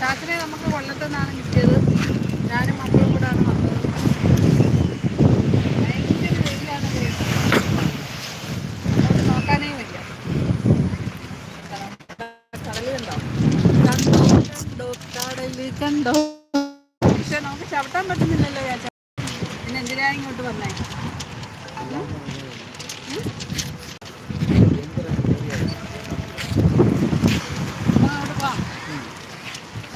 ചാച്ചനെ നമുക്ക് കൊല്ലത്തു നിന്നാണ് കിട്ടിയത്. ഞാനും മക്കളും കൂടാണ് വന്നത്. ഭയങ്കര വെയിലാണ് അതുകൊണ്ട് നോക്കാനേ വയ്യ. കടലുണ്ടോ കണ്ടോ കടൽ കണ്ടോ പക്ഷെ നമുക്ക് ചവിട്ടാൻ പറ്റുന്നില്ലല്ലോ ചാച്ച പിന്നെ എന്തിനാ ഇങ്ങോട്ട് വന്നേ?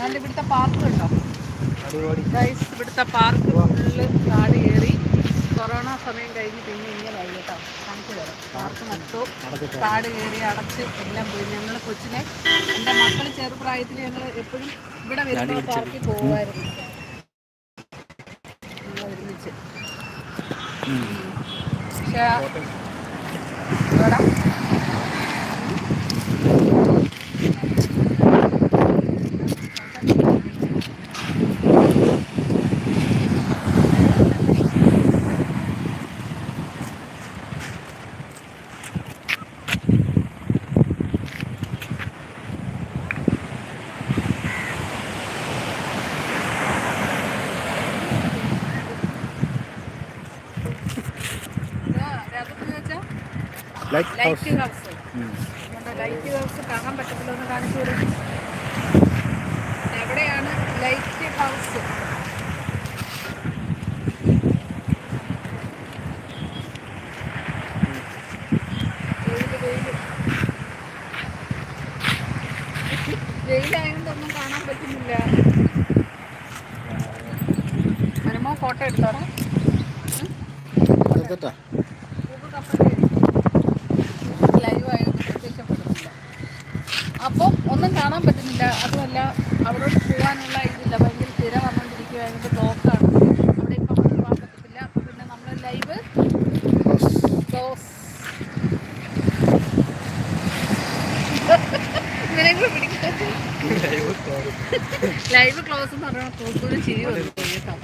ഞാൻ ഇവിടുത്തെ പാർക്ക് ഉണ്ടോ? ഇവിടുത്തെ പാർക്ക് ഫുള്ള് കാട് കയറി. കൊറോണ സമയം കഴിഞ്ഞ് പിന്നെ ഇങ്ങനെയായി കേട്ടോ. കാണിച്ചു തരാം. പാർക്ക് മൊത്തവും കാട് കയറി അടച്ച് എല്ലാം പോയി. ഞങ്ങൾ കൊച്ചിനെ എന്റെ മക്കൾ ചെറുപ്രായത്തിൽ ഞങ്ങൾ എപ്പോഴും ഇവിടെ വരുന്ന പാർക്കിൽ പോകുമായിരുന്നു ഒരുമിച്ച്. പക്ഷേ ഇവിടെ ലൈറ്റ് ഹൗസ് ലൈറ്റ് ഹൗസ് കാണാൻ പറ്റത്തില്ല ഒന്ന് കാണിച്ചു എവിടെയാണ് ലൈറ്റ് ഹൗസ് വെയിലായതുകൊണ്ടൊന്നും കാണാൻ പറ്റുന്നില്ല. ഫോട്ടോ എടുത്തോടാ അപ്പം ഒന്നും കാണാൻ പറ്റുന്നില്ല. അതുമല്ല അവിടോട്ട് പോകാനുള്ള ഇതില്ല. ഭയങ്കര തിര വന്നുകൊണ്ടിരിക്കുക അതിന്റെ ബ്ലോക്കാണ് അവിടെ ഇപ്പം പോകാൻ പറ്റത്തില്ല. അപ്പം പിന്നെ നമ്മൾ ലൈവ് ക്ലോസ് ഇവരെ കൂടെ പിടിക്കുന്നത് ലൈവ് ക്ലോസ് എന്ന് പറഞ്ഞാൽ തോക്കൂര് ചിരി വന്നു കേട്ടോ.